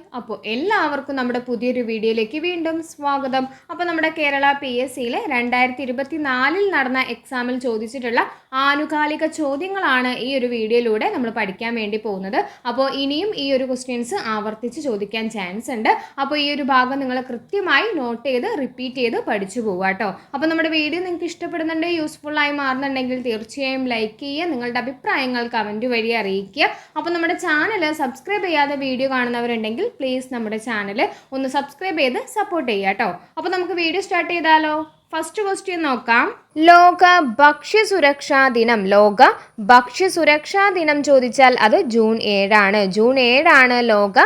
Bye. അപ്പോൾ എല്ലാവർക്കും നമ്മുടെ പുതിയൊരു വീഡിയോയിലേക്ക് വീണ്ടും സ്വാഗതം. അപ്പോൾ നമ്മുടെ കേരള പി എസ് സിയിലെ രണ്ടായിരത്തി ഇരുപത്തി നാലിൽ നടന്ന എക്സാമിൽ ചോദിച്ചിട്ടുള്ള ആനുകാലിക ചോദ്യങ്ങളാണ് ഈ ഒരു വീഡിയോയിലൂടെ നമ്മൾ പഠിക്കാൻ വേണ്ടി പോകുന്നത്. അപ്പോൾ ഇനിയും ഈ ഒരു ക്വസ്റ്റ്യൻസ് ആവർത്തിച്ച് ചോദിക്കാൻ ചാൻസ് ഉണ്ട്. അപ്പോൾ ഈ ഒരു ഭാഗം നിങ്ങൾ കൃത്യമായി നോട്ട് ചെയ്ത് റിപ്പീറ്റ് ചെയ്ത് പഠിച്ചു പോവുക കേട്ടോ. അപ്പോൾ നമ്മുടെ വീഡിയോ നിങ്ങൾക്ക് ഇഷ്ടപ്പെടുന്നുണ്ട് യൂസ്ഫുൾ ആയി മാറുന്നുണ്ടെങ്കിൽ തീർച്ചയായും ലൈക്ക് ചെയ്യുക നിങ്ങളുടെ അഭിപ്രായങ്ങൾ കമന്റ് വഴി അറിയിക്കുക. അപ്പോൾ നമ്മുടെ ചാനൽ സബ്സ്ക്രൈബ് ചെയ്യാതെ വീഡിയോ കാണുന്നവരുണ്ടെങ്കിൽ പ്ലീസ് നമ്മുടെ ചാനൽ ഒന്ന് സബ്സ്ക്രൈബ് ചെയ്ത് സപ്പോർട്ട് ചെയ്യാം കേട്ടോ അപ്പോൾ നമുക്ക് വീഡിയോ സ്റ്റാർട്ട് ചെയ്താലോ? ഫസ്റ്റ് ക്വസ്റ്റ്യൻ നോക്കാം. ലോക ഭക്ഷ്യസുരക്ഷാ ദിനം. ലോക ഭക്ഷ്യസുരക്ഷാ ദിനം ചോദിച്ചാൽ അത് ജൂൺ ഏഴാണ്. ജൂൺ ഏഴാണ് ലോക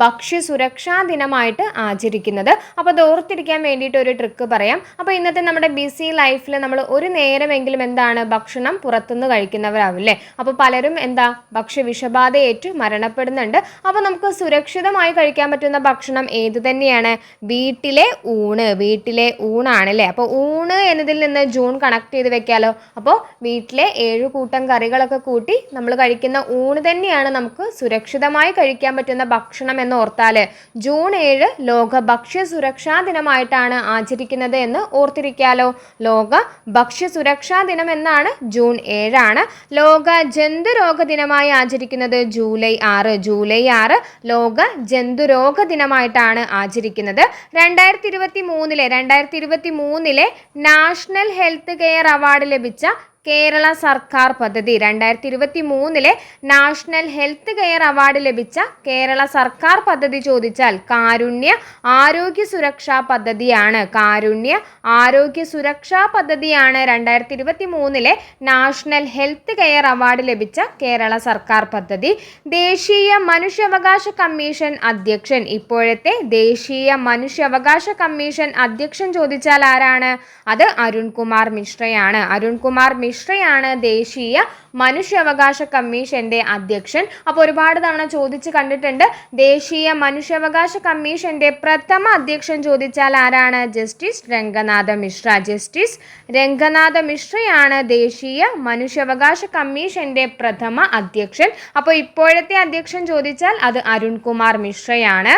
ഭക്ഷ്യസുരക്ഷാ ദിനമായിട്ട് ആചരിക്കുന്നത്. അപ്പോൾ അത് ഓർത്തിരിക്കാൻ വേണ്ടിയിട്ട് ഒരു ട്രിക്ക് പറയാം. അപ്പോൾ ഇന്നത്തെ നമ്മുടെ ബിസി ലൈഫിൽ നമ്മൾ ഒരു നേരമെങ്കിലും എന്താണ് ഭക്ഷണം പുറത്തുനിന്ന് കഴിക്കുന്നവരാവില്ലേ? അപ്പോൾ പലരും എന്താ ഭക്ഷ്യ വിഷബാധയേറ്റ് മരണപ്പെടുന്നുണ്ട്. അപ്പോൾ നമുക്ക് സുരക്ഷിതമായി കഴിക്കാൻ പറ്റുന്ന ഭക്ഷണം ഏത് തന്നെയാണ്? വീട്ടിലെ ഊണ്. വീട്ടിലെ ഊണാണ് അല്ലേ അപ്പോൾ ഊണ് എന്നതിൽ നിന്ന് ജൂൺ കണക്ട് ചെയ്ത് വെക്കാലോ. അപ്പോൾ വീട്ടിലെ ഏഴ് കൂട്ടം കറികളൊക്കെ കൂട്ടി നമ്മൾ കഴിക്കുന്ന ഊണ് തന്നെയാണ് നമുക്ക് സുരക്ഷിതമായി കഴിക്കാൻ പറ്റുന്ന ഭക്ഷണം എന്ന് ഓർത്താൽ ജൂൺ ഏഴ് ലോക ഭക്ഷ്യ സുരക്ഷാ ദിനമായിട്ടാണ് ആചരിക്കുന്നത് എന്ന് ഓർത്തിരിക്കാലോ. ലോക ഭക്ഷ്യ സുരക്ഷാ ദിനം എന്നാണ് ജൂൺ ഏഴാണ്. ലോക ജന്തുരോഗ ദിനമായി ആചരിക്കുന്നത് ജൂലൈ ആറ്. ജൂലൈ ആറ് ലോക ജന്തുരോഗ ദിനമായിട്ടാണ് ആചരിക്കുന്നത്. രണ്ടായിരത്തി ഇരുപത്തി മൂന്നിലെ രണ്ടായിരത്തി ഇരുപത്തി മൂന്നിലെ നാഷണൽ ഹെൽത്ത് കെയർ അവാർഡ് ലഭിച്ച കേരള സർക്കാർ പദ്ധതി. രണ്ടായിരത്തി ഇരുപത്തി മൂന്നിലെ നാഷണൽ ഹെൽത്ത് കെയർ അവാർഡ് ലഭിച്ച കേരള സർക്കാർ പദ്ധതി ചോദിച്ചാൽ കാരുണ്യ ആരോഗ്യ സുരക്ഷാ പദ്ധതിയാണ്. കാരുണ്യ ആരോഗ്യ സുരക്ഷാ പദ്ധതിയാണ് രണ്ടായിരത്തി ഇരുപത്തി മൂന്നിലെ നാഷണൽ ഹെൽത്ത് കെയർ അവാർഡ് ലഭിച്ച കേരള സർക്കാർ പദ്ധതി. ദേശീയ മനുഷ്യാവകാശ കമ്മീഷൻ അധ്യക്ഷൻ. ഇപ്പോഴത്തെ ദേശീയ മനുഷ്യാവകാശ കമ്മീഷൻ അധ്യക്ഷൻ ചോദിച്ചാൽ ആരാണ്? അത് അരുൺകുമാർ മിശ്രയാണ്. അരുൺകുമാർ മിശ്രയാണ് ദേശീയ മനുഷ്യാവകാശ കമ്മീഷന്റെ അധ്യക്ഷൻ. അപ്പോൾ ഒരുപാട് തവണ ചോദിച്ച് കണ്ടിട്ടുണ്ട്. ദേശീയ മനുഷ്യാവകാശ കമ്മീഷന്റെ പ്രഥമ അധ്യക്ഷൻ ചോദിച്ചാൽ ആരാണ്? ജസ്റ്റിസ് രംഗനാഥ മിശ്ര. ജസ്റ്റിസ് രംഗനാഥ മിശ്രയാണ് ദേശീയ മനുഷ്യാവകാശ കമ്മീഷന്റെ പ്രഥമ അധ്യക്ഷൻ. അപ്പോൾ ഇപ്പോഴത്തെ അധ്യക്ഷൻ ചോദിച്ചാൽ അത് അരുൺകുമാർ മിശ്രയാണ്.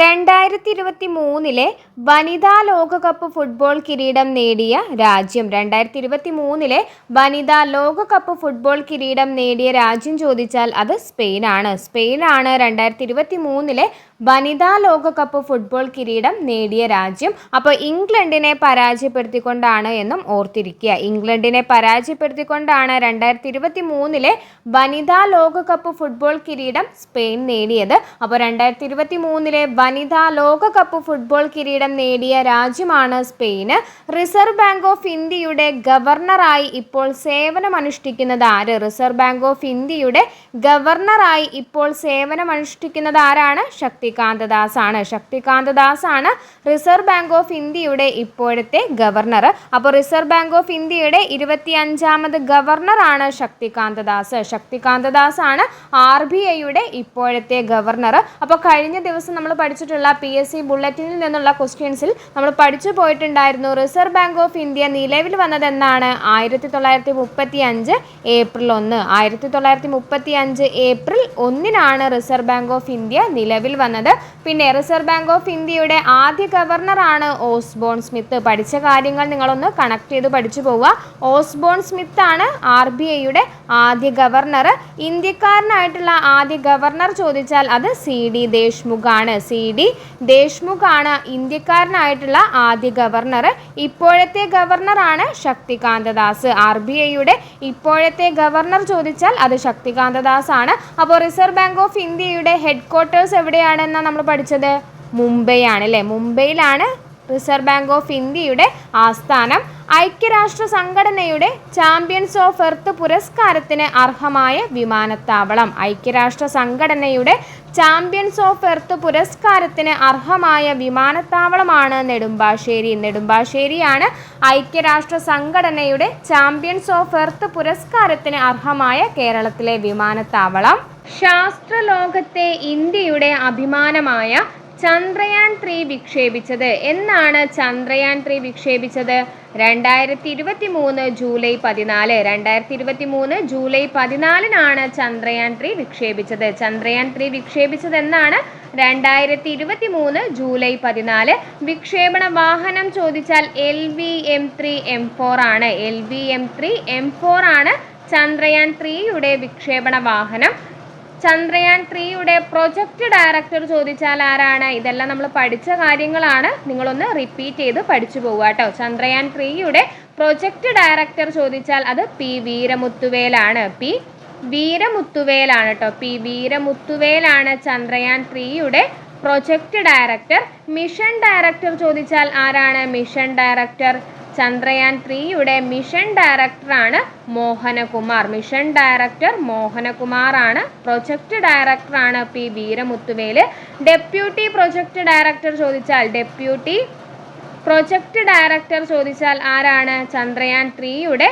രണ്ടായിരത്തി ഇരുപത്തി മൂന്നിലെ വനിതാ ലോകകപ്പ് ഫുട്ബോൾ കിരീടം നേടിയ രാജ്യം. രണ്ടായിരത്തി ഇരുപത്തി മൂന്നിലെ വനിതാ ലോകകപ്പ് ഫുട്ബോൾ കിരീടം നേടിയ രാജ്യം ചോദിച്ചാൽ അത് സ്പെയിനാണ്. സ്പെയിനാണ് രണ്ടായിരത്തി ഇരുപത്തി മൂന്നിലെ വനിതാ ലോകകപ്പ് ഫുട്ബോൾ കിരീടം നേടിയ രാജ്യം. അപ്പോൾ ഇംഗ്ലണ്ടിനെ പരാജയപ്പെടുത്തിക്കൊണ്ടാണ് എന്നും ഓർത്തിരിക്കുക. ഇംഗ്ലണ്ടിനെ പരാജയപ്പെടുത്തിക്കൊണ്ടാണ് രണ്ടായിരത്തി ഇരുപത്തി മൂന്നിലെ വനിതാ ലോകകപ്പ് ഫുട്ബോൾ കിരീടം സ്പെയിൻ നേടിയത്. അപ്പോൾ രണ്ടായിരത്തി ഇരുപത്തി മൂന്നിലെ വനിതാ ലോകകപ്പ് ഫുട്ബോൾ കിരീടം നേടിയ രാജ്യമാണ് സ്പെയിന് റിസർവ് ബാങ്ക് ഓഫ് ഇന്ത്യയുടെ ഗവർണറായി ഇപ്പോൾ സേവനമനുഷ്ഠിക്കുന്നത് ആര്? റിസർവ് ബാങ്ക് ഓഫ് ഇന്ത്യയുടെ ഗവർണറായി ഇപ്പോൾ സേവനമനുഷ്ഠിക്കുന്നത് ആരാണ്? ശക്തികാന്ത ദാസ് ആണ് ശക്തികാന്ത ദാസ് ആണ് റിസർവ് ബാങ്ക് ഓഫ് ഇന്ത്യയുടെ ഇപ്പോഴത്തെ ഗവർണർ. അപ്പോൾ റിസർവ് ബാങ്ക് ഓഫ് ഇന്ത്യയുടെ ഇരുപത്തി അഞ്ചാമത് ഗവർണറാണ് ശക്തികാന്ത ദാസ്. ശക്തികാന്ത ദാസ് ആണ് ആർ ബി ഐയുടെ ഇപ്പോഴത്തെ ഗവർണർ. അപ്പോൾ കഴിഞ്ഞ ദിവസം നമ്മൾ പഠിച്ചിട്ടുള്ള പി എസ് സി ബുള്ളറ്റിനിൽ നിന്നുള്ള ക്വസ്റ്റ്യൻസിൽ നമ്മൾ പഠിച്ചു പോയിട്ടുണ്ടായിരുന്നു. റിസർവ് ബാങ്ക് ഓഫ് ഇന്ത്യ നിലവിൽ വന്നത് എന്നാണ് ആയിരത്തി തൊള്ളായിരത്തി മുപ്പത്തി അഞ്ച് ഏപ്രിൽ ഒന്ന്. ആയിരത്തി തൊള്ളായിരത്തി മുപ്പത്തി അഞ്ച് ഏപ്രിൽ ഒന്നിനാണ് റിസർവ് ബാങ്ക് ഓഫ് ഇന്ത്യ നിലവിൽ വന്നത്. പിന്നെ റിസർവ് ബാങ്ക് ഓഫ് ഇന്ത്യയുടെ ആദ്യ ഗവർണറാണ് ഓസ്ബോൺ സ്മിത്ത് പഠിച്ച കാര്യങ്ങൾ നിങ്ങളൊന്ന് കണക്ട് ചെയ്ത് പഠിച്ചു പോവുക. ഓസ്ബോൺ സ്മിത്ത് ആണ് ആർ ബി ഐയുടെ ആദ്യ ഗവർണർ ഇന്ത്യക്കാരനായിട്ടുള്ള ആദ്യ ഗവർണർ ചോദിച്ചാൽ അത് സി ഡി ദേശ്മുഖാണ് ആണ്. സി ഡി ദേശ്മുഖാണ് ഇന്ത്യക്കാരനായിട്ടുള്ള ആദ്യ ഗവർണർ. ഇപ്പോഴത്തെ ഗവർണറാണ് ശക്തികാന്ത ദാസ്. ആർ ബി ഐയുടെ ഇപ്പോഴത്തെ ഗവർണർ ചോദിച്ചാൽ അത് ശക്തികാന്ത ദാസ് ആണ് അപ്പോൾ റിസർവ് ബാങ്ക് ഓഫ് ഇന്ത്യയുടെ ഹെഡ് ക്വാർട്ടേഴ്സ് എവിടെയാണെന്നാണ് നമ്മൾ പഠിച്ചത്? മുംബൈ ആണ് അല്ലേ? മുംബൈയിലാണ് റിസർവ് ബാങ്ക് ഓഫ് ഇന്ത്യയുടെ ആസ്ഥാനം. ഐക്യരാഷ്ട്ര സംഘടനയുടെ ചാമ്പ്യൻസ് ഓഫ് എർത്ത് പുരസ്കാരത്തിന് അർഹമായ വിമാനത്താവളം. ഐക്യരാഷ്ട്ര സംഘടനയുടെ ചാമ്പ്യൻസ് ഓഫ് എർത്ത് പുരസ്കാരത്തിന് അർഹമായ വിമാനത്താവളമാണ് നെടുമ്പാശ്ശേരി. നെടുമ്പാശ്ശേരിയാണ് ഐക്യരാഷ്ട്ര സംഘടനയുടെ ചാമ്പ്യൻസ് ഓഫ് എർത്ത് പുരസ്കാരത്തിന് അർഹമായ കേരളത്തിലെ വിമാനത്താവളം. ശാസ്ത്രലോകത്തെ ഇന്ത്യയുടെ അഭിമാനമായ ചന്ദ്രയാൻ ത്രീ വിക്ഷേപിച്ചത്. എന്നാണ് ചന്ദ്രയാൻ ത്രീ വിക്ഷേപിച്ചത്? രണ്ടായിരത്തി ഇരുപത്തി മൂന്ന് ജൂലൈ പതിനാല്. രണ്ടായിരത്തി ഇരുപത്തി മൂന്ന് ജൂലൈ പതിനാലിനാണ് ചന്ദ്രയാൻ ത്രീ വിക്ഷേപിച്ചത്. ചന്ദ്രയാൻ ത്രീ വിക്ഷേപിച്ചത് എന്നാണ് രണ്ടായിരത്തി ഇരുപത്തി മൂന്ന് ജൂലൈ പതിനാല്. വിക്ഷേപണ വാഹനം ചോദിച്ചാൽ L V M three M four ആണ്. L V M three M four ആണ് ചന്ദ്രയാൻ ത്രീയുടെ വിക്ഷേപണ വാഹനം. ചന്ദ്രയാൻ ത്രീയുടെ പ്രൊജക്ട് ഡയറക്ടർ ചോദിച്ചാൽ ആരാണ്? ഇതെല്ലാം നമ്മൾ പഠിച്ച കാര്യങ്ങളാണ്. നിങ്ങളൊന്ന് റിപ്പീറ്റ് ചെയ്ത് പഠിച്ചു പോവുക കേട്ടോ. ചന്ദ്രയാൻ ത്രീയുടെ പ്രൊജക്ട് ഡയറക്ടർ ചോദിച്ചാൽ അത് പി വീരമുത്തുവേലാണ്. പി വീരമുത്തുവേലാണ് കേട്ടോ. പി വീരമുത്തുവേലാണ് ചന്ദ്രയാൻ ത്രീയുടെ പ്രൊജക്ട് ഡയറക്ടർ. മിഷൻ ഡയറക്ടർ ചോദിച്ചാൽ ആരാണ്? മിഷൻ ഡയറക്ടർ ചന്ദ്രയാൻ ത്രീയുടെ മിഷൻ ഡയറക്ടറാണ് മോഹനകുമാർ. മിഷൻ ഡയറക്ടർ മോഹനകുമാർ ആണ് പ്രൊജക്ട് ഡയറക്ടറാണ് പി വീരമുത്തുവേൽ. ഡെപ്യൂട്ടി പ്രൊജക്ട് ഡയറക്ടർ ചോദിച്ചാൽ ഡെപ്യൂട്ടി. പ്രൊജക്ട് ഡയറക്ടർ ചോദിച്ചാൽ ആരാണ്? ചന്ദ്രയാൻ ത്രീയുടെ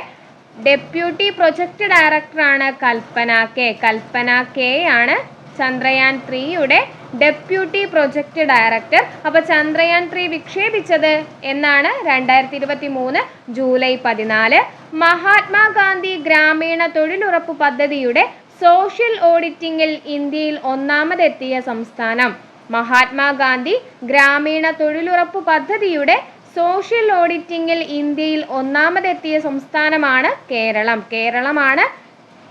ഡെപ്യൂട്ടി പ്രൊജക്ട് ഡയറക്ടറാണ് കൽപ്പന കെ. കൽപ്പന കെ ആണ് ചന്ദ്രയാൻ ത്രീയുടെ ഡെപ്യൂട്ടി പ്രൊജക്ട് ഡയറക്ടർ. അപ്പോൾ ചന്ദ്രയാൻ ത്രീ വിക്ഷേപിച്ചത് എന്നാണ് രണ്ടായിരത്തി ഇരുപത്തി മൂന്ന് ജൂലൈ പതിനാല്. മഹാത്മാഗാന്ധി ഗ്രാമീണ തൊഴിലുറപ്പ് പദ്ധതിയുടെ സോഷ്യൽ ഓഡിറ്റിംഗിൽ ഇന്ത്യയിൽ ഒന്നാമതെത്തിയ സംസ്ഥാനം. മഹാത്മാഗാന്ധി ഗ്രാമീണ തൊഴിലുറപ്പ് പദ്ധതിയുടെ സോഷ്യൽ ഓഡിറ്റിംഗിൽ ഇന്ത്യയിൽ ഒന്നാമതെത്തിയ സംസ്ഥാനമാണ് കേരളം. കേരളമാണ്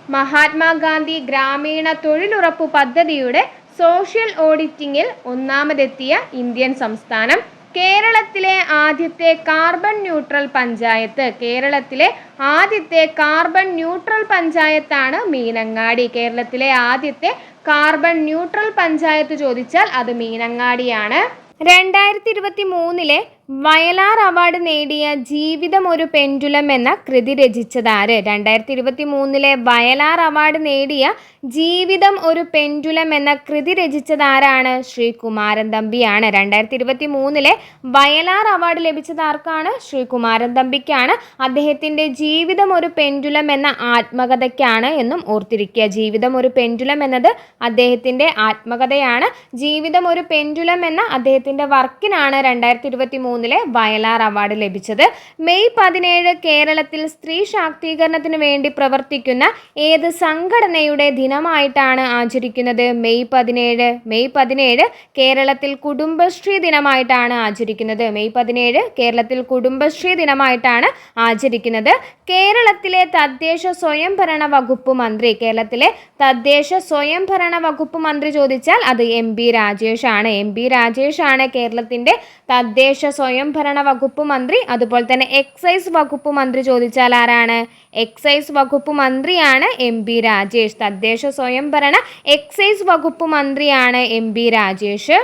മഹാത്മാഗാന്ധി ഗ്രാമീണ തൊഴിലുറപ്പ് പദ്ധതിയുടെ സോഷ്യൽ ഓഡിറ്റിംഗിൽ ഒന്നാമതെത്തിയ ഇന്ത്യൻ സംസ്ഥാനം. കേരളത്തിലെ ആദ്യത്തെ കാർബൺ ന്യൂട്രൽ പഞ്ചായത്ത്. കേരളത്തിലെ ആദ്യത്തെ കാർബൺ ന്യൂട്രൽ പഞ്ചായത്താണ് മീനങ്ങാടി. കേരളത്തിലെ ആദ്യത്തെ കാർബൺ ന്യൂട്രൽ പഞ്ചായത്ത് ചോദിച്ചാൽ അത് മീനങ്ങാടിയാണ്. രണ്ടായിരത്തി ഇരുപത്തി മൂന്നിലെ വയലാർ അവാർഡ് നേടിയ ജീവിതം ഒരു പെൻഡുലം എന്ന കൃതി രചിച്ചതാര്? രണ്ടായിരത്തി ഇരുപത്തി മൂന്നിലെ വയലാർ അവാർഡ് നേടിയ ജീവിതം ഒരു പെൻഡുലം എന്ന കൃതി രചിച്ചതാരാണ്? ശ്രീ കുമാരൻ തമ്പിയാണ്. രണ്ടായിരത്തി ഇരുപത്തി മൂന്നിലെ വയലാർ അവാർഡ് ലഭിച്ചത് ആർക്കാണ്? ശ്രീ കുമാരൻ തമ്പിക്കാണ്. അദ്ദേഹത്തിന്റെ ജീവിതം ഒരു പെൻഡുലം എന്ന ആത്മകഥയ്ക്കാണ് എന്നും ഓർത്തിരിക്കുക. ജീവിതം ഒരു പെൻഡുലം എന്നത് അദ്ദേഹത്തിന്റെ ആത്മകഥയാണ്. ജീവിതം ഒരു പെൻഡുലം എന്ന അദ്ദേഹത്തിന്റെ വർക്കിനാണ് രണ്ടായിരത്തി ഇരുപത്തി മൂന്നിലെ വയലാർ അവാർഡ് ലഭിച്ചത്. മെയ് പതിനേഴ് കേരളത്തിൽ സ്ത്രീ ശാക്തീകരണത്തിന് വേണ്ടി പ്രവർത്തിക്കുന്ന ഏത് സംഘടനയുടെ ദിനമായിട്ടാണ് ആചരിക്കുന്നത്? മെയ് പതിനേഴ് മെയ് പതിനേഴ് കേരളത്തിൽ കുടുംബശ്രീ ദിനമായിട്ടാണ് ആചരിക്കുന്നത്. മെയ് പതിനേഴ് കേരളത്തിൽ കുടുംബശ്രീ ദിനമായിട്ടാണ് ആചരിക്കുന്നത്. കേരളത്തിലെ തദ്ദേശ സ്വയംഭരണ വകുപ്പ് മന്ത്രി കേരളത്തിലെ തദ്ദേശ സ്വയംഭരണ വകുപ്പ് മന്ത്രി ചോദിച്ചാൽ അത് എം. ബി രാജേഷ് ആണ്. എം. ബി രാജേഷ് ആണ് കേരളത്തിന്റെ തദ്ദേശ സ്വയംഭരണ വകുപ്പ് മന്ത്രി അതുപോലെ തന്നെ എക്സൈസ് വകുപ്പ് മന്ത്രി ചോദിച്ചാൽ ആരാണ്? എക്സൈസ് വകുപ്പ് മന്ത്രിയാണ് എം ബി രാജേഷ്. തദ്ദേശ സ്വയംഭരണ എക്സൈസ് വകുപ്പ് മന്ത്രിയാണ് എം ബി രാജേഷ്.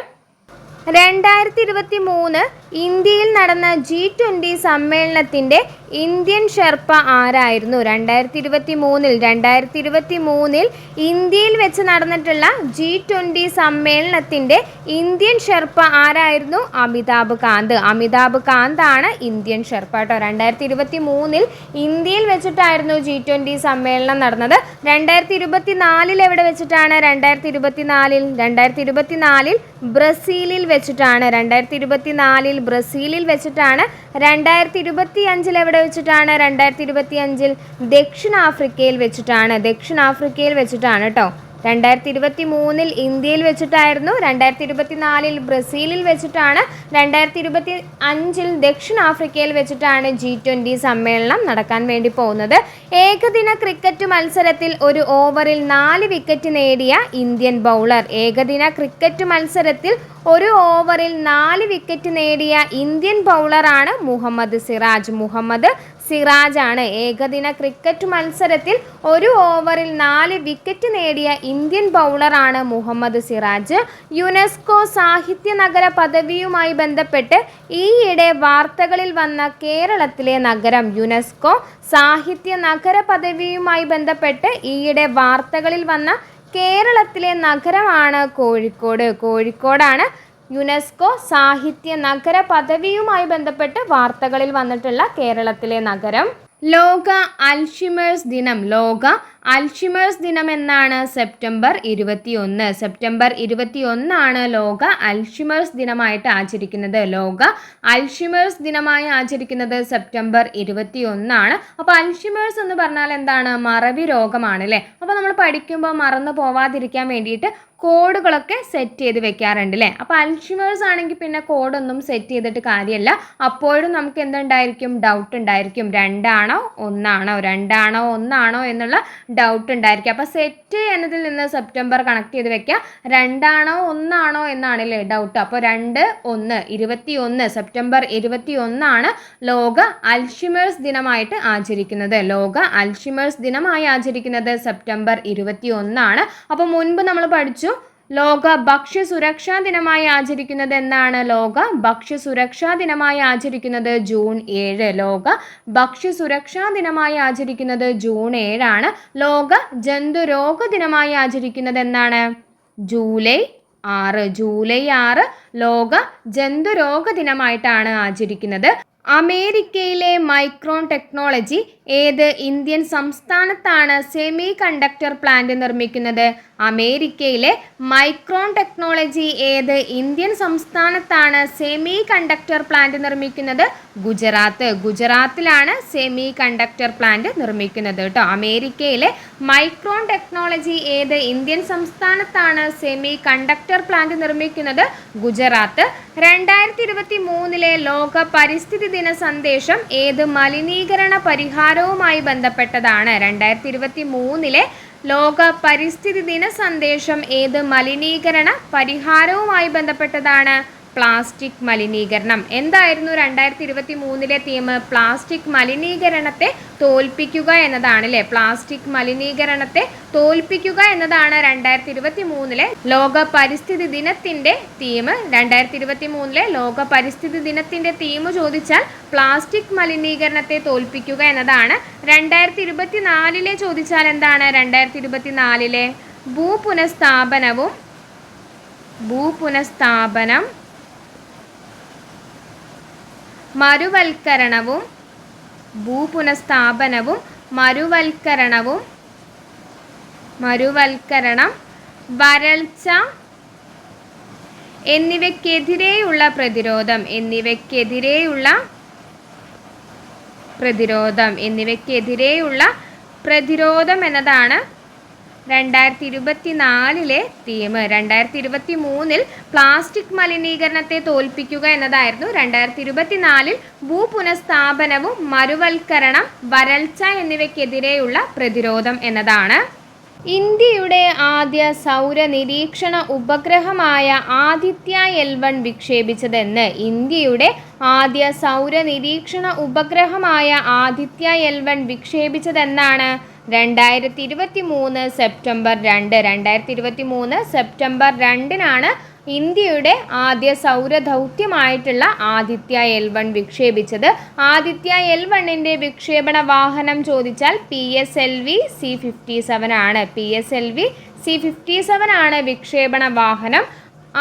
രണ്ടായിരത്തി ഇരുപത്തി മൂന്ന് ഇന്ത്യയിൽ നടന്ന ജി ട്വന്റി സമ്മേളനത്തിന്റെ ഇന്ത്യൻ ഷെർപ്പ ആരായിരുന്നു? രണ്ടായിരത്തി ഇരുപത്തി മൂന്നിൽ രണ്ടായിരത്തി ഇരുപത്തി മൂന്നിൽ ഇന്ത്യയിൽ വെച്ച് നടന്നിട്ടുള്ള ജി ട്വന്റി സമ്മേളനത്തിന്റെ ഇന്ത്യൻ ഷെർപ്പ ആരായിരുന്നു? അമിതാഭ് കാന്ത്. അമിതാഭ് കാന്ത് ആണ് ഇന്ത്യൻ ഷെർപ്പ കേട്ടോ. രണ്ടായിരത്തി ഇരുപത്തി മൂന്നിൽ ഇന്ത്യയിൽ വെച്ചിട്ടായിരുന്നു ജി ട്വന്റി സമ്മേളനം നടന്നത്. രണ്ടായിരത്തി ഇരുപത്തി നാലിൽ എവിടെ വെച്ചിട്ടാണ്? രണ്ടായിരത്തി ഇരുപത്തി നാലിൽ രണ്ടായിരത്തി ഇരുപത്തി നാലിൽ ബ്രസീലിൽ വെച്ചിട്ടാണ്. രണ്ടായിരത്തി ഇരുപത്തി നാലിൽ ബ്രസീലിൽ വെച്ചിട്ടാണ് രണ്ടായിരത്തി ഇരുപത്തി അഞ്ചിൽ എവിടെ വെച്ചിട്ടാണ്? രണ്ടായിരത്തി ഇരുപത്തി അഞ്ചിൽ ദക്ഷിണാഫ്രിക്കയിൽ വെച്ചിട്ടാണ്. ദക്ഷിണാഫ്രിക്കയിൽ വെച്ചിട്ടാണ് കേട്ടോ രണ്ടായിരത്തി ഇരുപത്തി മൂന്നിൽ ഇന്ത്യയിൽ വെച്ചിട്ടായിരുന്നു രണ്ടായിരത്തി ഇരുപത്തി നാലിൽ ബ്രസീലിൽ വെച്ചിട്ടാണ് രണ്ടായിരത്തി ഇരുപത്തി അഞ്ചിൽ ദക്ഷിണാഫ്രിക്കയിൽ വെച്ചിട്ടാണ് ജി ട്വന്റി സമ്മേളനം നടക്കാൻ വേണ്ടി പോകുന്നത്. ഏകദിന ക്രിക്കറ്റ് മത്സരത്തിൽ ഒരു ഓവറിൽ നാല് വിക്കറ്റ് നേടിയ ഇന്ത്യൻ ബൗളർ. ഏകദിന ക്രിക്കറ്റ് മത്സരത്തിൽ ഒരു ഓവറിൽ നാല് വിക്കറ്റ് നേടിയ ഇന്ത്യൻ ബൗളറാണ് മുഹമ്മദ് സിറാജ്. മുഹമ്മദ് സിറാജ് ആണ് ഏകദിന ക്രിക്കറ്റ് മത്സരത്തിൽ ഒരു ഓവറിൽ നാല് വിക്കറ്റ് നേടിയ ഇന്ത്യൻ ബൗളറാണ് മുഹമ്മദ് സിറാജ്. യുനെസ്കോ സാഹിത്യ നഗര പദവിയുമായി ബന്ധപ്പെട്ട് ഈയിടെ വാർത്തകളിൽ വന്ന കേരളത്തിലെ നഗരം യുനെസ്കോ. സാഹിത്യ നഗര പദവിയുമായി ബന്ധപ്പെട്ട് ഈയിടെ വാർത്തകളിൽ വന്ന കേരളത്തിലെ നഗരമാണ് കോഴിക്കോട്. കോഴിക്കോടാണ് യുനെസ്കോ സാഹിത്യ നഗര പദവിയുമായി ബന്ധപ്പെട്ട് വാർത്തകളിൽ വന്നിട്ടുള്ള കേരളത്തിലെ നഗരം. ലോക അൽഷിമേഴ്സ് ദിനം. ലോക അൽഷിമേഴ്സ് ദിനം എന്നാണ് സെപ്റ്റംബർ ഇരുപത്തിയൊന്ന്. സെപ്റ്റംബർ ഇരുപത്തിയൊന്നാണ് ലോക അൽഷിമേഴ്സ് ദിനമായിട്ട് ആചരിക്കുന്നത്. ലോക അൽഷിമേഴ്സ് ദിനമായി ആചരിക്കുന്നത് സെപ്റ്റംബർ ഇരുപത്തിയൊന്നാണ്. അപ്പോൾ അൽഷിമേഴ്സ് എന്ന് പറഞ്ഞാൽ എന്താണ്? മറവി രോഗമാണ് അല്ലേ അപ്പോൾ നമ്മൾ പഠിക്കുമ്പോൾ മറന്നു പോവാതിരിക്കാൻ വേണ്ടിയിട്ട് കോഡുകളൊക്കെ സെറ്റ് ചെയ്ത് വെക്കാറുണ്ട് അല്ലേ അപ്പോൾ അൽഷിമേഴ്സ് ആണെങ്കിൽ പിന്നെ കോഡൊന്നും സെറ്റ് ചെയ്തിട്ട് കാര്യമല്ല അപ്പോഴും നമുക്ക് എന്തുണ്ടായിരിക്കും? ഡൗട്ട് ഉണ്ടായിരിക്കും. രണ്ടാണോ ഒന്നാണോ? രണ്ടാണോ ഒന്നാണോ എന്നുള്ള ഡൗട്ട് ഉണ്ടായിരിക്കും. അപ്പോൾ സെറ്റ് എന്നതിൽ നിന്ന് സെപ്റ്റംബർ കണക്ട് ചെയ്ത് വെക്കുക രണ്ടാണോ ഒന്നാണോ എന്നാണ് എന്നാണല്ലേ ഡൗട്ട് അപ്പോൾ രണ്ട് ഒന്ന് ഇരുപത്തി ഒന്ന് സെപ്റ്റംബർ ഇരുപത്തി ഒന്നാണ് ലോക അൽഷിമേഴ്സ് ദിനമായിട്ട് ആചരിക്കുന്നത്. ലോക അൽഷിമേഴ്സ് ദിനമായി ആചരിക്കുന്നത് സെപ്റ്റംബർ ഇരുപത്തി ഒന്നാണ് അപ്പോൾ മുൻപ് നമ്മൾ പഠിച്ചു ലോക ഭക്ഷ്യ സുരക്ഷാ ദിനമായി ആചരിക്കുന്നത് എന്നാണ് ലോക ഭക്ഷ്യ സുരക്ഷാ ദിനമായി ആചരിക്കുന്നത് ജൂൺ ഏഴ്. ലോക ഭക്ഷ്യ സുരക്ഷാ ദിനമായി ആചരിക്കുന്നത് ജൂൺ ഏഴാണ്. ലോക ജന്തുരോഗ ദിനമായി ആചരിക്കുന്നത് എന്നാണ്. ജൂലൈ ആറ്. ജൂലൈ ആറ് ലോക ജന്തുരോഗ ദിനമായിട്ടാണ് ആചരിക്കുന്നത്. അമേരിക്കയിലെ മൈക്രോൺ ടെക്നോളജി ഏത് ഇന്ത്യൻ സംസ്ഥാനത്താണ് സെമി കണ്ടക്ടർ പ്ലാന്റ് നിർമ്മിക്കുന്നത്? അമേരിക്കയിലെ മൈക്രോൺ ടെക്നോളജി ഏത് ഇന്ത്യൻ സംസ്ഥാനത്താണ് സെമി കണ്ടക്ടർ പ്ലാന്റ് നിർമ്മിക്കുന്നത്? ഗുജറാത്ത്. ഗുജറാത്തിലാണ് സെമി കണ്ടക്ടർ പ്ലാന്റ് നിർമ്മിക്കുന്നത് കേട്ടോ. അമേരിക്കയിലെ മൈക്രോൺ ടെക്നോളജി ഏത് ഇന്ത്യൻ സംസ്ഥാനത്താണ് സെമി കണ്ടക്ടർ പ്ലാന്റ് നിർമ്മിക്കുന്നത്? ഗുജറാത്ത്. രണ്ടായിരത്തി ഇരുപത്തി മൂന്നിലെ ലോക പരിസ്ഥിതി ദിന സന്ദേശം ഏത് മലിനീകരണ പരിഹാരവുമായി ബന്ധപ്പെട്ടതാണ്? രണ്ടായിരത്തി ഇരുപത്തി മൂന്നിലെ ലോക പരിസ്ഥിതി ദിന സന്ദേശം ഏത് മലിനീകരണ പരിഹാരവുമായി ബന്ധപ്പെട്ടതാണ്? പ്ലാസ്റ്റിക് മലിനീകരണം. എന്തായിരുന്നു രണ്ടായിരത്തി ഇരുപത്തി മൂന്നിലെ തീം? പ്ലാസ്റ്റിക് മലിനീകരണത്തെ തോൽപ്പിക്കുക എന്നതാണ് അല്ലേ പ്ലാസ്റ്റിക് മലിനീകരണത്തെ തോൽപ്പിക്കുക എന്നതാണ് രണ്ടായിരത്തി ഇരുപത്തി മൂന്നിലെ ലോക പരിസ്ഥിതി ദിനത്തിന്റെ തീം. രണ്ടായിരത്തി ഇരുപത്തി മൂന്നിലെ ലോക പരിസ്ഥിതി ദിനത്തിന്റെ തീം ചോദിച്ചാൽ പ്ലാസ്റ്റിക് മലിനീകരണത്തെ തോൽപ്പിക്കുക എന്നതാണ്. രണ്ടായിരത്തി ഇരുപത്തി നാലിലെ ചോദിച്ചാൽ എന്താണ്? രണ്ടായിരത്തി ഇരുപത്തി നാലിലെ ഭൂപുനഃസ്ഥാപനവും ഭൂപുനഃസ്ഥാപനം മരുവൽക്കരണവും ഭൂപുനഃസ്ഥാപനവും മരുവൽക്കരണവും മരുവൽക്കരണം വരൾച്ച എന്നിവയ്ക്കെതിരെയുള്ള പ്രതിരോധം എന്നിവയ്ക്കെതിരെയുള്ള പ്രതിരോധം എന്നിവയ്ക്കെതിരെയുള്ള പ്രതിരോധം എന്നതാണ് രണ്ടായിരത്തി ഇരുപത്തി നാലിലെ തീം രണ്ടായിരത്തി ഇരുപത്തി മൂന്നിൽ പ്ലാസ്റ്റിക് മലിനീകരണത്തെ തോൽപ്പിക്കുക എന്നതായിരുന്നു. രണ്ടായിരത്തി ഇരുപത്തി നാലിൽ ഭൂപുനഃസ്ഥാപനവും മരുവൽക്കരണം വരൾച്ച എന്നിവയ്ക്കെതിരെയുള്ള പ്രതിരോധം എന്നതാണ്. ഇന്ത്യയുടെ ആദ്യ സൗര നിരീക്ഷണ ഉപഗ്രഹമായ ആദിത്യ എൽ വൺ വിക്ഷേപിച്ചതെന്ന് ഇന്ത്യയുടെ ആദ്യ സൗര നിരീക്ഷണ ഉപഗ്രഹമായ ആദിത്യ എൽ വൺ വിക്ഷേപിച്ചതെന്നാണ് രണ്ടായിരത്തി ഇരുപത്തി മൂന്ന് സെപ്റ്റംബർ രണ്ട്. രണ്ടായിരത്തി ഇരുപത്തി മൂന്ന് സെപ്റ്റംബർ രണ്ടിനാണ് ഇന്ത്യയുടെ ആദ്യ സൗരദൗത്യമായിട്ടുള്ള ആദിത്യ എൽ വൺ വിക്ഷേപിച്ചത്. ആദിത്യ എൽ വണ്ണിന്റെ വിക്ഷേപണ വാഹനം ചോദിച്ചാൽ P S L V C fifty seven ആണ്. P S L V C fifty seven ആണ് വിക്ഷേപണ വാഹനം.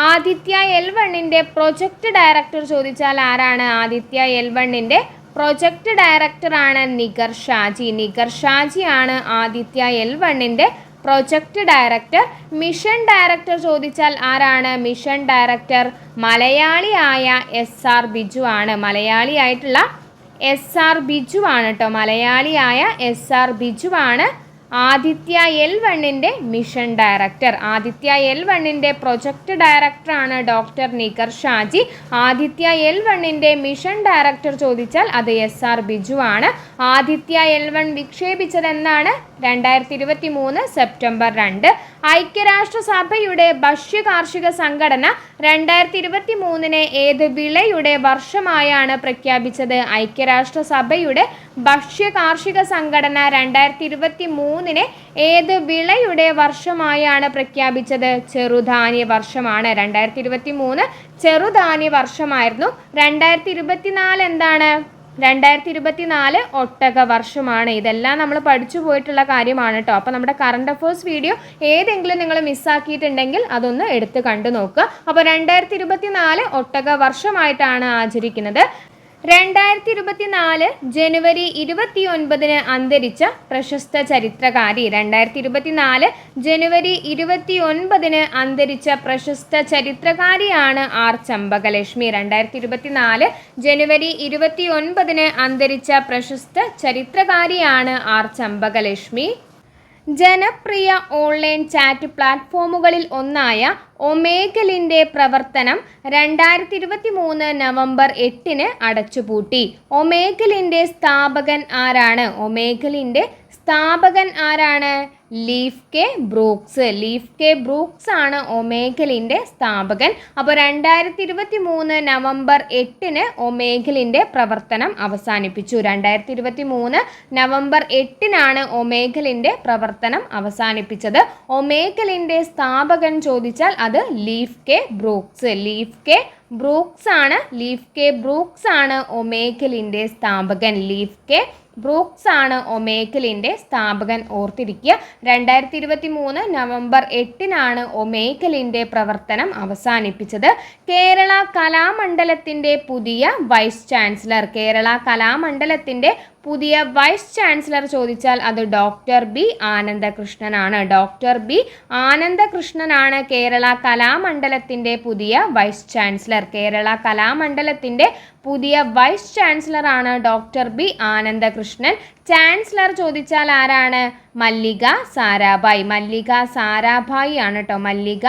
ആദിത്യ എൽ വണ്ണിന്റെ പ്രൊജക്ട് ഡയറക്ടർ ചോദിച്ചാൽ ആരാണ്? ആദിത്യ എൽ വണ്ണിന്റെ പ്രൊജക്ട് ഡയറക്ടറാണ് നിഗർ ഷാജി. നിഗർ ഷാജിയാണ് ആദിത്യ എൽ വണ്ണിന്റെ പ്രൊജക്ട് ഡയറക്ടർ മിഷൻ ഡയറക്ടർ ചോദിച്ചാൽ ആരാണ്? മിഷൻ ഡയറക്ടർ മലയാളിയായ എസ് ആർ ബിജു ആണ്. മലയാളിയായിട്ടുള്ള എസ് ആർ ബിജു ആണ് കേട്ടോ മലയാളിയായ എസ് ആർ ബിജു ആണ്. ആദിത്യ എൽ വണ്ണിന്റെ മിഷൻ ഡയറക്ടർ. ആദിത്യ എൽ വണ്ണിന്റെ പ്രൊജക്ട് ഡയറക്ടറാണ് ഡോക്ടർ നിഖർ ഷാജി. ആദിത്യ എൽ വണ്ണിന്റെ മിഷൻ ഡയറക്ടർ ചോദിച്ചാൽ അത് എസ് ആർ ബിജു ആണ്. ആദിത്യ എൽ വൺ വിക്ഷേപിച്ചതെന്നാണ് രണ്ടായിരത്തി ഇരുപത്തി മൂന്ന് സെപ്റ്റംബർ രണ്ട്. ഐക്യരാഷ്ട്രസഭയുടെ ഭക്ഷ്യ കാർഷിക സംഘടന രണ്ടായിരത്തി ഇരുപത്തി മൂന്നിനെ ഏത് വിളയുടെ വർഷമായാണ് പ്രഖ്യാപിച്ചത്? ഐക്യരാഷ്ട്രസഭയുടെ ഭക്ഷ്യ കാർഷിക സംഘടന രണ്ടായിരത്തി ഇരുപത്തി മൂന്നിനെ ഏത് വിളയുടെ വർഷമായാണ് പ്രഖ്യാപിച്ചത്? ചെറുധാന്യ വർഷമാണ്. രണ്ടായിരത്തി ഇരുപത്തി മൂന്ന് ചെറുധാന്യ വർഷമായിരുന്നു. രണ്ടായിരത്തി ഇരുപത്തിനാല് എന്താണ്? രണ്ടായിരത്തി ഇരുപത്തി നാല് ഒട്ടക വർഷമാണ്. ഇതെല്ലാം നമ്മൾ പഠിച്ചു പോയിട്ടുള്ള കാര്യമാണ് കേട്ടോ അപ്പോൾ നമ്മുടെ കറണ്ട് അഫേഴ്സ് വീഡിയോ ഏതെങ്കിലും നിങ്ങൾ മിസ്സാക്കിയിട്ടുണ്ടെങ്കിൽ അതൊന്ന് എടുത്ത് കണ്ടു നോക്കുക അപ്പോൾ രണ്ടായിരത്തി ഇരുപത്തി നാല് ഒട്ടക വർഷമായിട്ടാണ് ആചരിക്കുന്നത്. രണ്ടായിരത്തി ഇരുപത്തിനാല് ജനുവരി ഇരുപത്തിയൊൻപതിന് അന്തരിച്ച പ്രശസ്ത ചരിത്രകാരി. രണ്ടായിരത്തി ഇരുപത്തിനാല് ജനുവരി ഇരുപത്തിയൊൻപതിന് അന്തരിച്ച പ്രശസ്ത ചരിത്രകാരിയാണ് ആർ ചമ്പകലക്ഷ്മി. രണ്ടായിരത്തി ഇരുപത്തിനാല് ജനുവരി ഇരുപത്തിയൊൻപതിന് അന്തരിച്ച പ്രശസ്ത ചരിത്രകാരിയാണ് ആർ ചമ്പകലക്ഷ്മി. ജനപ്രിയ ഓൺലൈൻ ചാറ്റ് പ്ലാറ്റ്ഫോമുകളിൽ ഒന്നായ ഒമേഗലിന്റെ പ്രവർത്തനം രണ്ടായിരത്തി ഇരുപത്തി മൂന്ന് നവംബർ എട്ടിന് അടച്ചുപൂട്ടി. ഒമേഗലിന്റെ സ്ഥാപകൻ ആരാണ്? ഒമേഗലിന്റെ സ്ഥാപകൻ ആരാണ്? Leif K Brooks. Leif K Brooks ആണ് ഒമേഗലിന്റെ സ്ഥാപകൻ. അപ്പോൾ രണ്ടായിരത്തി ഇരുപത്തി മൂന്ന് നവംബർ എട്ടിന് ഒമേഗലിന്റെ പ്രവർത്തനം അവസാനിപ്പിച്ചു. രണ്ടായിരത്തി ഇരുപത്തി മൂന്ന് നവംബർ എട്ടിനാണ് ഒമേഗലിന്റെ പ്രവർത്തനം അവസാനിപ്പിച്ചത്. ഒമേഗലിന്റെ സ്ഥാപകൻ ചോദിച്ചാൽ അത് Leif K Brooks. Leif K Brooks ആണ് ലീഫ് കെ ബ്രൂക്സ് ആണ് ഒമേഗലിന്റെ സ്ഥാപകൻ. ലീഫ് കെ ബ്രൂക്സ് ആണ് ഒമേക്കലിന്റെ സ്ഥാപകൻ ഓർത്തിരിക്കുക. രണ്ടായിരത്തി ഇരുപത്തി മൂന്ന് നവംബർ എട്ടിനാണ് ഒമേക്കലിന്റെ പ്രവർത്തനം അവസാനിപ്പിച്ചത്. കേരള കലാമണ്ഡലത്തിന്റെ പുതിയ വൈസ് ചാൻസലർ കേരള കലാമണ്ഡലത്തിന്റെ പുതിയ വൈസ് ചാൻസലർ ചോദിച്ചാൽ അത് ഡോക്ടർ ബി ആനന്ദകൃഷ്ണനാണ്. ഡോക്ടർ ബി ആനന്ദകൃഷ്ണനാണ് കേരള കലാമണ്ഡലത്തിന്റെ പുതിയ വൈസ് ചാൻസലർ. കേരള കലാമണ്ഡലത്തിന്റെ പുതിയ വൈസ് ചാൻസലറാണ് ഡോക്ടർ ബി ആനന്ദകൃഷ്ണൻ. ചാൻസലർ ചോദിച്ചാൽ ആരാണ്? മല്ലിക സാരാഭായ്. മല്ലിക സാരാഭായി ആണ് കേട്ടോ മല്ലിക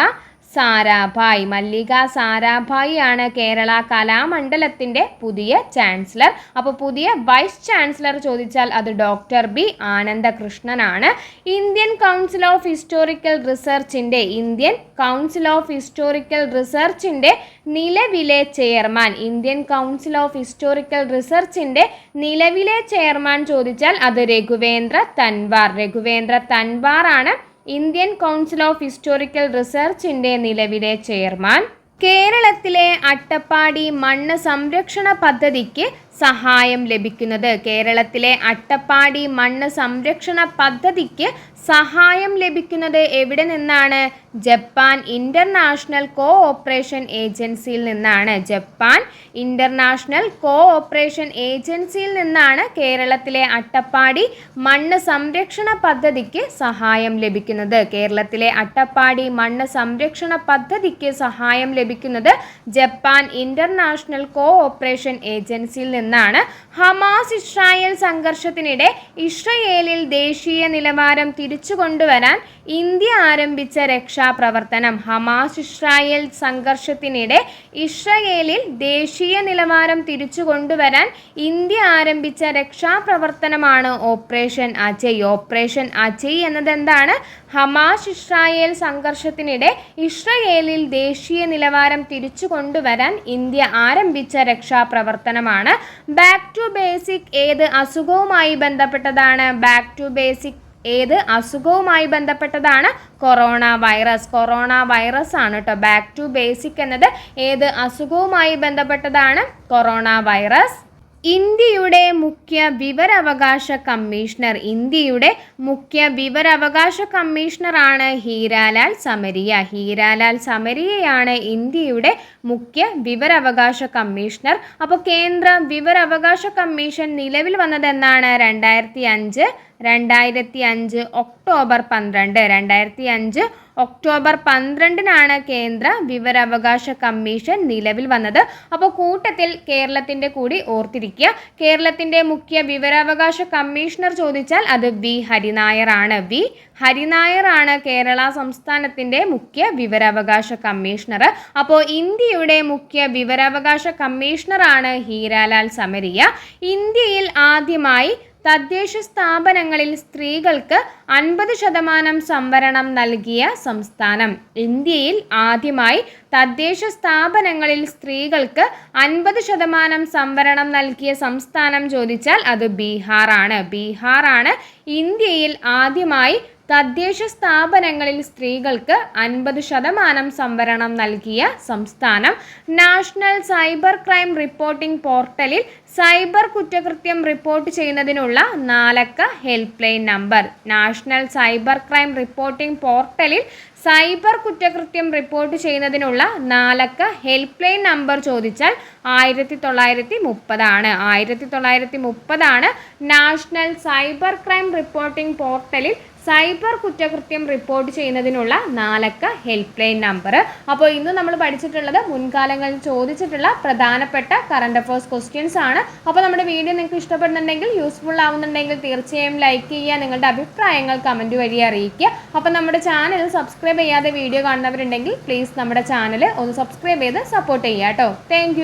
സാരാഭായ്. മല്ലിക സാരാഭായ് ആണ് കേരള കലാമണ്ഡലത്തിന്റെ പുതിയ ചാൻസലർ. അപ്പോൾ പുതിയ വൈസ് ചാൻസലർ ചോദിച്ചാൽ അത് ഡോക്ടർ ബി ആനന്ദകൃഷ്ണനാണ്. ഇന്ത്യൻ കൗൺസിൽ ഓഫ് ഹിസ്റ്റോറിക്കൽ റിസർച്ചിന്റെ ഇന്ത്യൻ കൗൺസിൽ ഓഫ് ഹിസ്റ്റോറിക്കൽ റിസർച്ചിന്റെ നിലവിലെ chairman. Indian council of historical റിസർച്ചിന്റെ നിലവിലെ ചെയർമാൻ ചോദിച്ചാൽ അത് രഘുവേന്ദ്ര തൻവാർ. രഘുവേന്ദ്ര തൻവാർ ആണ് ഇന്ത്യൻ കൗൺസിൽ ഓഫ് ഹിസ്റ്റോറിക്കൽ റിസർച്ചിന്റെ നിലവിലെ ചെയർമാൻ. കേരളത്തിലെ അട്ടപ്പാടി മണ്ണ് സംരക്ഷണ പദ്ധതിക്ക് സഹായം ലഭിക്കുന്നത് കേരളത്തിലെ അട്ടപ്പാടി മണ്ണ് സംരക്ഷണ പദ്ധതിക്ക് സഹായം ലഭിക്കുന്നത് എവിടെ നിന്നാണ്? ജപ്പാൻ ഇന്റർനാഷണൽ കോ ഓപ്പറേഷൻ ഏജൻസിയിൽ നിന്നാണ്. ജപ്പാൻ ഇന്റർനാഷണൽ കോ ഓപ്പറേഷൻ ഏജൻസിയിൽ നിന്നാണ് കേരളത്തിലെ അട്ടപ്പാടി മണ്ണ് സംരക്ഷണ പദ്ധതിക്ക് സഹായം ലഭിക്കുന്നത്. കേരളത്തിലെ അട്ടപ്പാടി മണ്ണ് സംരക്ഷണ പദ്ധതിക്ക് സഹായം ലഭിക്കുന്നത് ജപ്പാൻ ഇന്റർനാഷണൽ കോ ഓപ്പറേഷൻ ഏജൻസിയിൽ നിന്നാണ്. ഹമാസ് ഇസ്രായേൽ സംഘർഷത്തിനിടെ ഇസ്രയേലിൽ ദേശീയ നിലവാരം കൊണ്ടുവരാൻ ഇന്ത്യ ആരംഭിച്ച രക്ഷാപ്രവർത്തനം ഹമാസ് ഇസ്രായേൽ സംഘർഷത്തിനിടെ ഇസ്രയേലിൽ ദേശീയ നിലവാരം തിരിച്ചു കൊണ്ടുവരാൻ ഇന്ത്യ ആരംഭിച്ച രക്ഷാപ്രവർത്തനമാണ് ഓപ്പറേഷൻ അജയ്. ഓപ്പറേഷൻ അജയ് എന്നതെന്താണ്? ഹമാസ് ഇസ്രായേൽ സംഘർഷത്തിനിടെ ഇസ്രയേലിൽ ദേശീയ നിലവാരം തിരിച്ചു കൊണ്ടുവരാൻ ഇന്ത്യ ആരംഭിച്ച രക്ഷാപ്രവർത്തനമാണ്. ബാക്ക് ടു ബേസിക് ഏത് അസുഖവുമായി ബന്ധപ്പെട്ടതാണ്? ബാക്ക് ടു ബേസിക് ഏത് അസുഖവുമായി ബന്ധപ്പെട്ടതാണ്? Corona virus. കൊറോണ വൈറസ് ആണ് കേട്ടോ ബാക്ക് ടു ബേസിക് എന്നത് ഏത് അസുഖവുമായി ബന്ധപ്പെട്ടതാണ്? Corona virus. ഇന്ത്യയുടെ മുഖ്യ വിവരാവകാശ കമ്മീഷണർ. ഇന്ത്യയുടെ മുഖ്യ വിവരാവകാശ കമ്മീഷണറാണ് ഹീരാലാൽ സമരിയ. ഹീരാലാൽ സമരിയയാണ് ഇന്ത്യയുടെ മുഖ്യ വിവരാവകാശ കമ്മീഷണർ. അപ്പോൾ കേന്ദ്ര വിവരാവകാശ കമ്മീഷൻ നിലവിൽ വന്നത് എന്നാണ് രണ്ടായിരത്തി അഞ്ച് രണ്ടായിരത്തി അഞ്ച് ഒക്ടോബർ പന്ത്രണ്ട്. രണ്ടായിരത്തി അഞ്ച് ഒക്ടോബർ പന്ത്രണ്ടിനാണ് കേന്ദ്ര വിവരാവകാശ കമ്മീഷൻ നിലവിൽ വന്നത്. അപ്പോൾ കൂട്ടത്തിൽ കേരളത്തിന്റെ കൂടി ഓർത്തിരിക്കുക. കേരളത്തിന്റെ മുഖ്യ വിവരാവകാശ കമ്മീഷണർ ചോദിച്ചാൽ അത് വി ഹരിനായർ ആണ് വി ഹരിനായർ ആണ് കേരള സംസ്ഥാനത്തിന്റെ മുഖ്യ വിവരാവകാശ കമ്മീഷണർ. അപ്പോൾ ഇന്ത്യയുടെ മുഖ്യ വിവരാവകാശ കമ്മീഷണറാണ് ഹീരാലാൽ സമരിയ. ഇന്ത്യയിൽ ആദ്യമായി തദ്ദേശ സ്ഥാപനങ്ങളിൽ സ്ത്രീകൾക്ക് അൻപത് ശതമാനം സംവരണം നൽകിയ സംസ്ഥാനം. ഇന്ത്യയിൽ ആദ്യമായി തദ്ദേശ സ്ഥാപനങ്ങളിൽ സ്ത്രീകൾക്ക് അൻപത് ശതമാനം സംവരണം നൽകിയ സംസ്ഥാനം ചോദിച്ചാൽ അത് ബീഹാറാണ്. ബീഹാറാണ് ഇന്ത്യയിൽ ആദ്യമായി തദ്ദേശ സ്ഥാപനങ്ങളിൽ സ്ത്രീകൾക്ക് അൻപത് ശതമാനം സംവരണം നൽകിയ സംസ്ഥാനം നാഷണൽ സൈബർ ക്രൈം റിപ്പോർട്ടിംഗ് പോർട്ടലിൽ സൈബർ കുറ്റകൃത്യം റിപ്പോർട്ട് ചെയ്യുന്നതിനുള്ള നാലക്ക helpline number. National cyber crime reporting പോർട്ടലിൽ സൈബർ കുറ്റകൃത്യം റിപ്പോർട്ട് ചെയ്യുന്നതിനുള്ള നാലക്ക ഹെൽപ്പ് ലൈൻ നമ്പർ ചോദിച്ചാൽ ആയിരത്തി തൊള്ളായിരത്തി മുപ്പതാണ് ആയിരത്തി തൊള്ളായിരത്തി മുപ്പതാണ് നാഷണൽ സൈബർ ക്രൈം റിപ്പോർട്ടിംഗ് പോർട്ടലിൽ സൈബർ കുറ്റകൃത്യം റിപ്പോർട്ട് ചെയ്യുന്നതിനുള്ള നാലക്ക ഹെൽപ്പ് ലൈൻ നമ്പർ. അപ്പോൾ ഇന്ന് നമ്മൾ പഠിച്ചിട്ടുള്ളത് മുൻകാലങ്ങളിൽ ചോദിച്ചിട്ടുള്ള പ്രധാനപ്പെട്ട കറണ്ട് അഫയേഴ്സ് ക്വസ്റ്റ്യൻസ് ആണ്. അപ്പോൾ നമ്മുടെ വീഡിയോ നിങ്ങൾക്ക് ഇഷ്ടപ്പെടുന്നുണ്ടെങ്കിൽ യൂസ്ഫുൾ ആവുന്നുണ്ടെങ്കിൽ തീർച്ചയായും ലൈക്ക് ചെയ്യുക നിങ്ങളുടെ അഭിപ്രായങ്ങൾ കമന്റ് വഴി അറിയിക്കുക. അപ്പോൾ നമ്മുടെ ചാനൽ സബ്സ്ക്രൈബ് ചെയ്യാതെ വീഡിയോ കാണുന്നവരുണ്ടെങ്കിൽ പ്ലീസ് നമ്മുടെ ചാനൽ ഒന്ന് സബ്സ്ക്രൈബ് ചെയ്ത് സപ്പോർട്ട് ചെയ്യുക കേട്ടോ. താങ്ക്